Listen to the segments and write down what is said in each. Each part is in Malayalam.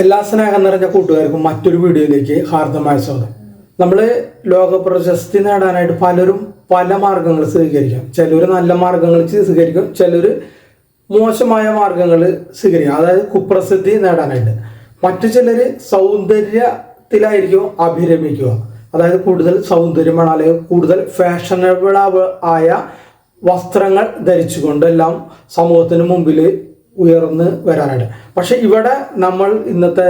എല്ലാ സ്നേഹം നിറഞ്ഞ കൂട്ടുകാർക്കും മറ്റൊരു വീഡിയോയിലേക്ക് ഹാർദമായ സ്വാഗതം. നമ്മൾ ലോക പ്രശസ്തി നേടാനായിട്ട് പലരും പല മാർഗങ്ങൾ സ്വീകരിക്കാം. ചിലർ നല്ല മാർഗങ്ങൾ സ്വീകരിക്കും ചിലർ മോശമായ മാർഗങ്ങൾ സ്വീകരിക്കും. അതായത് കുപ്രസിദ്ധി നേടാനായിട്ട്. മറ്റു ചിലർ സൗന്ദര്യത്തിലായിരിക്കും അഭിരമിക്കുക. അതായത് കൂടുതൽ സൗന്ദര്യമാണ് അല്ലെങ്കിൽ കൂടുതൽ ഫാഷനബിൾ ആയ വസ്ത്രങ്ങൾ ധരിച്ചുകൊണ്ടെല്ലാം സമൂഹത്തിന് മുമ്പിൽ ഉയർന്ന് വരാനായിട്ട് പക്ഷെ ഇവിടെ നമ്മൾ ഇന്നത്തെ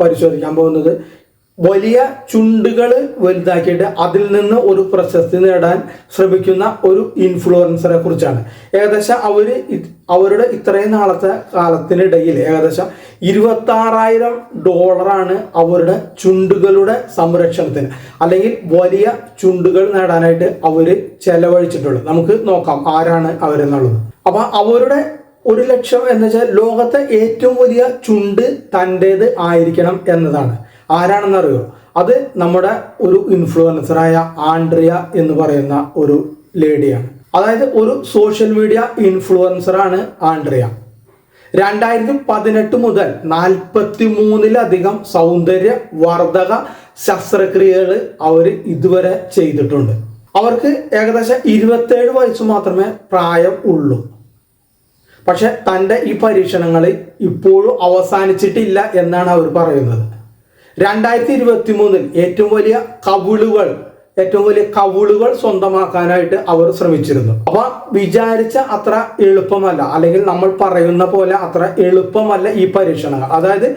പരിശോധിക്കാൻ പോകുന്നത് വലിയ ചുണ്ടുകൾ വലുതാക്കിയിട്ട് അതിൽ നിന്ന് ഒരു പ്രശസ്തി നേടാൻ ശ്രമിക്കുന്ന ഒരു ഇൻഫ്ലുവൻസറെ കുറിച്ചാണ്. ഏകദേശം ഇത് അവരുടെ ഇത്രയും നാളത്തെ കാലത്തിനിടയിൽ ഏകദേശം ഇരുപത്തി ആറായിരം ഡോളറാണ് അവരുടെ ചുണ്ടുകളുടെ സംരക്ഷണത്തിന്. അല്ലെങ്കിൽ വലിയ ചുണ്ടുകൾ നേടാനായിട്ട് അവർ ചെലവഴിച്ചിട്ടുള്ളത്. നമുക്ക് നോക്കാം ആരാണ് അവരെന്നുള്ളത്. അപ്പൊ അവരുടെ ഒരു ലക്ഷം എന്ന് വെച്ചാൽ ലോകത്തെ ഏറ്റവും വലിയ ചുണ്ട് തന്റേത് ആയിരിക്കണം എന്നതാണ്. ആരാണെന്നറിയോ? അത് നമ്മുടെ ഒരു ഇൻഫ്ലുവൻസറായ ആൻഡ്രിയ എന്ന് പറയുന്ന ഒരു ലേഡിയാണ്. അതായത് ഒരു സോഷ്യൽ മീഡിയ ഇൻഫ്ലുവൻസറാണ് ആൻഡ്രിയ. രണ്ടായിരത്തി പതിനെട്ട് മുതൽ നാൽപ്പത്തി മൂന്നിലധികം സൗന്ദര്യ വർധക ശസ്ത്രക്രിയകൾ അവർ ഇതുവരെ ചെയ്തിട്ടുണ്ട്. അവർക്ക് ഏകദേശം ഇരുപത്തേഴ് വയസ്സ് മാത്രമേ പ്രായം ഉള്ളൂ. പക്ഷെ തന്റെ ഈ പരീക്ഷണങ്ങൾ ഇപ്പോഴും അവസാനിച്ചിട്ടില്ല എന്നാണ് അവർ പറയുന്നത്. രണ്ടായിരത്തി ഇരുപത്തി മൂന്നിൽ ഏറ്റവും വലിയ കവിളുകൾ ഏറ്റവും വലിയ കവിളുകൾ സ്വന്തമാക്കാനായിട്ട് അവർ ശ്രമിച്ചിരുന്നു. അപ്പൊ വിചാരിച്ച അത്ര എളുപ്പമല്ല അല്ലെങ്കിൽ നമ്മൾ പറയുന്ന പോലെ അത്ര എളുപ്പമല്ല ഈ പരീക്ഷണങ്ങൾ. അതായത്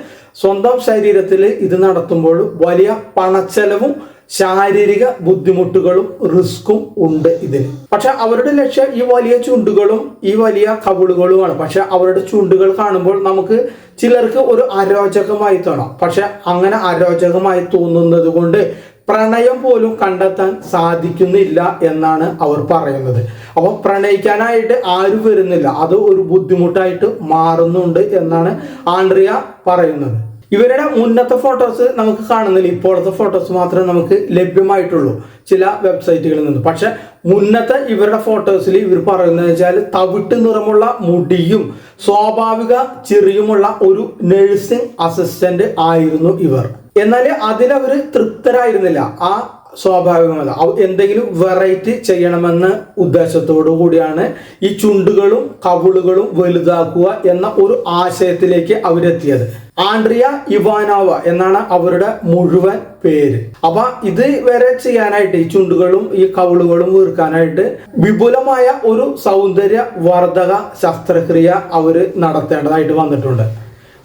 സ്വന്തം ശരീരത്തിൽ ഇത് നടത്തുമ്പോൾ വലിയ പണച്ചെലവും ശാരീരിക ബുദ്ധിമുട്ടുകളും റിസ്ക്കും ഉണ്ട് ഇതിന് പക്ഷെ അവരുടെ ലക്ഷ്യം ഈ വലിയ ചുണ്ടുകളും ഈ വലിയ കവിളുകളുമാണ്. പക്ഷെ അവരുടെ ചുണ്ടുകൾ കാണുമ്പോൾ നമുക്ക് ചിലർക്ക് ഒരു അരോചകമായി തോന്നാം. പക്ഷെ അങ്ങനെ അരോചകമായി തോന്നുന്നത് കൊണ്ട് പ്രണയം പോലും കണ്ടെത്താൻ സാധിക്കുന്നില്ല എന്നാണ് അവർ പറയുന്നത്. അപ്പോൾ പ്രണയിക്കാനായിട്ട് ആരും വരുന്നില്ല. അത് ഒരു ബുദ്ധിമുട്ടായിട്ട് മാറുന്നുണ്ട് എന്നാണ് ആൻഡ്രിയ പറയുന്നത്. ഇവരുടെ മുന്നത്തെ ഫോട്ടോസ് നമുക്ക് കാണുന്നില്ല. ഇപ്പോഴത്തെ ഫോട്ടോസ് മാത്രമേ നമുക്ക് ലഭ്യമായിട്ടുള്ളൂ ചില വെബ്സൈറ്റുകളിൽ നിന്ന്. പക്ഷെ മുന്നത്തെ ഇവരുടെ ഫോട്ടോസിൽ ഇവർ പറയുന്നത് വെച്ചാൽ തവിട്ട് നിറമുള്ള മുടിയും സ്വാഭാവിക ചെറിയുമുള്ള ഒരു നഴ്സിംഗ് അസിസ്റ്റന്റ് ആയിരുന്നു ഇവർ. എന്നാൽ അതിലവർ തൃപ്തരായിരുന്നില്ല. ആ സ്വാഭാവികമല്ല. എന്തെങ്കിലും വെറൈറ്റി ചെയ്യണമെന്ന ഉദ്ദേശത്തോടു കൂടിയാണ് ഈ ചുണ്ടുകളും കവിളുകളും വലുതാക്കുക എന്ന ഒരു ആശയത്തിലേക്ക് അവരെത്തിയത്. ആൻഡ്രിയ ഇവാനോവ എന്നാണ് അവരുടെ മുഴുവൻ പേര്. അപ്പൊ ഇത് വരെ ചെയ്യാനായിട്ട് ഈ ചുണ്ടുകളും ഈ കവിളുകളും വീർക്കാനായിട്ട് വിപുലമായ ഒരു സൗന്ദര്യ വർധക ശസ്ത്രക്രിയ അവർ നടത്തേണ്ടതായിട്ട് വന്നിട്ടുണ്ട്.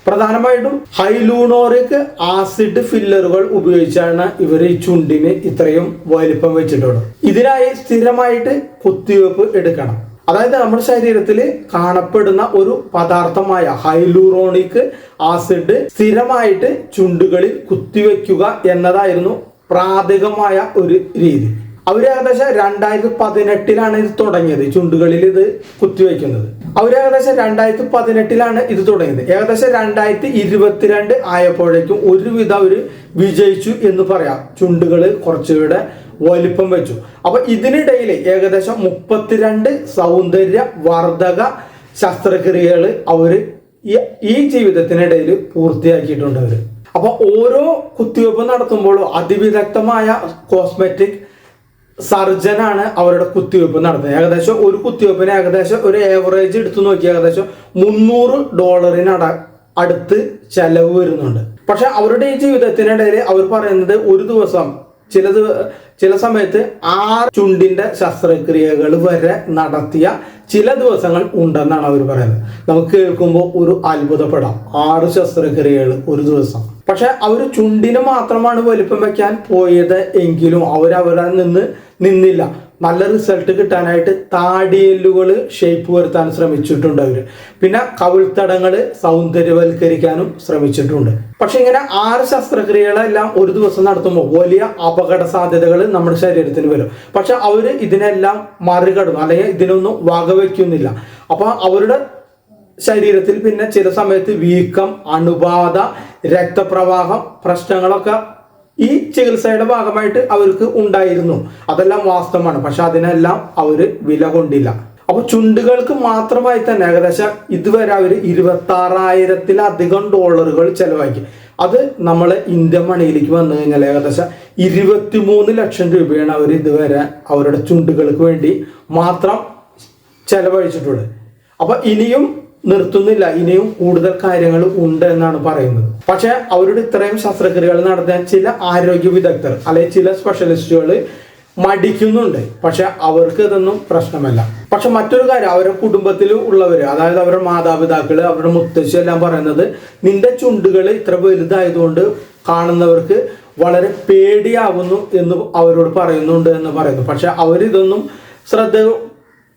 പ്രധാനമായിട്ടും ഹൈലൂണോറിക് ആസിഡ് ഫില്ലറുകൾ ഉപയോഗിച്ചാണ് ഇവർ ഈ ചുണ്ടിന് ഇത്രയും വലിപ്പം വെച്ചിട്ടുള്ളത്. ഇതിനായി സ്ഥിരമായിട്ട് കുത്തിവെപ്പ് എടുക്കണം. അതായത് നമ്മുടെ ശരീരത്തിൽ കാണപ്പെടുന്ന ഒരു പദാർത്ഥമായ ഹൈലൂറോണിക് ആസിഡ് സ്ഥിരമായിട്ട് ചുണ്ടുകളിൽ കുത്തിവെക്കുക എന്നതായിരുന്നു പ്രാഥമികമായ ഒരു രീതി. അവർ ഏകദേശം രണ്ടായിരത്തി പതിനെട്ടിലാണ് ഇത് തുടങ്ങിയത് ചുണ്ടുകളിൽ ഇത് കുത്തിവെക്കുന്നത്. അവർ ഏകദേശം രണ്ടായിരത്തി പതിനെട്ടിലാണ് ഇത് തുടങ്ങിയത്. ഏകദേശം രണ്ടായിരത്തി ഇരുപത്തിരണ്ട് ആയപ്പോഴേക്കും ഒരുവിധം അവർ വിജയിച്ചു എന്ന് പറയാം. ചുണ്ടുകൾ കുറച്ചുകൂടെ വലിപ്പം വെച്ചു. അപ്പൊ ഇതിനിടയിൽ ഏകദേശം മുപ്പത്തിരണ്ട് സൗന്ദര്യ വർധക ശസ്ത്രക്രിയകൾ അവർ ഈ- ഈ ജീവിതത്തിനിടയിൽ പൂർത്തിയാക്കിയിട്ടുണ്ട് അവർ അപ്പൊ ഓരോ കുത്തിവെപ്പ് നടത്തുമ്പോഴും അതിവിദഗ്ധമായ കോസ്മെറ്റിക് സർജനാണ് അവരുടെ കുത്തിവെപ്പ് നടത്തുന്നത്. ഏകദേശം ഒരു കുത്തിവെപ്പിന് ഏകദേശം ഒരു ഏവറേജ് എടുത്തു നോക്കി ഏകദേശം മുന്നൂറ് ഡോളറിന് അട അടുത്ത് ചെലവ് വരുന്നുണ്ട്. പക്ഷെ അവരുടെ ഈ ജീവിതത്തിനിടയിൽ അവർ പറയുന്നത് ഒരു ദിവസം ചില ചില സമയത്ത് ആറ് ചുണ്ടിന്റെ ശസ്ത്രക്രിയകൾ വരെ നടത്തിയ ചില ദിവസങ്ങൾ ഉണ്ടെന്നാണ് അവർ പറയുന്നത്. നമുക്ക് കേൾക്കുമ്പോൾ ഒരു അത്ഭുതപ്പെടാം. ആറ് ശസ്ത്രക്രിയകൾ ഒരു ദിവസം. പക്ഷെ അവർ ചുണ്ടിന് മാത്രമാണ് വലിപ്പം വെക്കാൻ പോയത് എങ്കിലും അവരവിടെ നിന്ന് നിന്നില്ല. നല്ല റിസൾട്ട് കിട്ടാനായിട്ട് താടിയല്ലുകൾ ഷേപ്പ് വരുത്താൻ ശ്രമിച്ചിട്ടുണ്ട് അവർ പിന്നെ കവിൾത്തടങ്ങൾ സൗന്ദര്യവൽക്കരിക്കാനും ശ്രമിച്ചിട്ടുണ്ട്. പക്ഷെ ഇങ്ങനെ ആറ് ശസ്ത്രക്രിയകളെല്ലാം ഒരു ദിവസം നടത്തുമ്പോൾ വലിയ അപകട സാധ്യതകൾ നമ്മുടെ ശരീരത്തിന് വരും. പക്ഷെ അവർ ഇതിനെല്ലാം മറികടും അല്ലെങ്കിൽ ഇതിനൊന്നും വകവയ്ക്കുന്നില്ല അപ്പോൾ അവരുടെ ശരീരത്തിൽ പിന്നെ ചില സമയത്ത് വീക്കം അണുബാധ രക്തപ്രവാഹം പ്രശ്നങ്ങളൊക്കെ ഈ ചികിത്സയുടെ ഭാഗമായിട്ട് അവർക്ക് ഉണ്ടായിരുന്നു. അതെല്ലാം വാസ്തവമാണ്. പക്ഷെ അതിനെല്ലാം അവർ വില കൊണ്ടില്ല. അപ്പൊ അപ്പൊ ചുണ്ടുകൾക്ക് മാത്രമായി തന്നെ ഏകദേശം ഇതുവരെ അവർ ഇരുപത്തി ആറായിരത്തിലധികം ഡോളറുകൾ ചെലവാക്കി. അത് നമ്മൾ ഇന്ത്യൻ മണിയിലേക്ക് വന്നു കഴിഞ്ഞാൽ ഏകദേശം ഇരുപത്തിമൂന്ന് ലക്ഷം രൂപയാണ് അവർ ഇതുവരെ അവരുടെ ചുണ്ടുകൾക്ക് വേണ്ടി മാത്രം ചെലവഴിച്ചിട്ടുള്ളത്. അപ്പൊ ഇനിയും നിർത്തുന്നില്ല. ഇനിയും കൂടുതൽ കാര്യങ്ങൾ ഉണ്ട് എന്നാണ് പറയുന്നത്. പക്ഷെ അവരുടെ ഇത്രയും ശസ്ത്രക്രിയകൾ നടത്താൻ ചില ആരോഗ്യ വിദഗ്ധർ അല്ലെങ്കിൽ ചില സ്പെഷ്യലിസ്റ്റുകൾ മടിക്കുന്നുണ്ട്. പക്ഷെ അവർക്ക് ഇതൊന്നും പ്രശ്നമല്ല. പക്ഷെ മറ്റൊരു കാര്യം അവരുടെ കുടുംബത്തിൽ ഉള്ളവർ അതായത് അവരുടെ മാതാപിതാക്കൾ അവരുടെ മുത്തശ്ശി എല്ലാം പറയുന്നത് നിന്റെ ചുണ്ടുകൾ ഇത്ര വലുതായതുകൊണ്ട് കാണുന്നവർക്ക് വളരെ പേടിയാവുന്നു എന്ന് അവരോട് പറയുന്നുണ്ട് എന്ന് പറയുന്നു. പക്ഷെ അവരിതൊന്നും ശ്രദ്ധ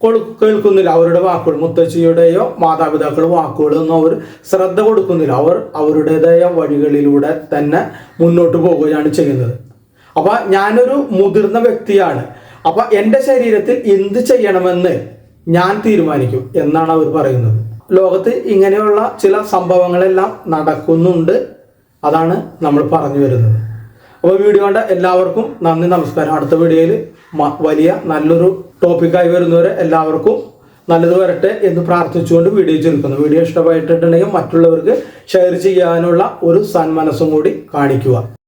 കേൾക്കുന്നില്ല. അവരുടെ വാക്കുകൾ മുത്തശ്ശിയുടെയോ മാതാപിതാക്കളുടെ വാക്കുകളൊന്നും അവർ ശ്രദ്ധ കൊടുക്കുന്നില്ല. അവർ അവരുടേതായ വഴികളിലൂടെ തന്നെ മുന്നോട്ട് പോവുകയാണ് ചെയ്യുന്നത്. അപ്പൊ ഞാനൊരു മുതിർന്ന വ്യക്തിയാണ്. അപ്പൊ എന്റെ ശരീരത്തിൽ എന്ത് ചെയ്യണമെന്ന് ഞാൻ തീരുമാനിക്കും എന്നാണ് അവർ പറയുന്നത്. ലോകത്ത് ഇങ്ങനെയുള്ള ചില സംഭവങ്ങളെല്ലാം നടക്കുന്നുണ്ട്. അതാണ് നമ്മൾ പറഞ്ഞു വരുന്നത്. അപ്പോൾ വീഡിയോ കണ്ട എല്ലാവർക്കും നന്ദി നമസ്കാരം. അടുത്ത വീഡിയോയിൽ വലിയ നല്ലൊരു ടോപ്പിക്കായി വരുന്നവരെ എല്ലാവർക്കും നല്ലത് വരട്ടെ എന്ന് പ്രാർത്ഥിച്ചുകൊണ്ട് വീഡിയോ ചുരുക്കുന്നു വീഡിയോ ഇഷ്ടമായിട്ടുണ്ടെങ്കിൽ മറ്റുള്ളവർക്ക് ഷെയർ ചെയ്യാനുള്ള ഒരു സന്മനസ്സും കൂടി കാണിക്കുക.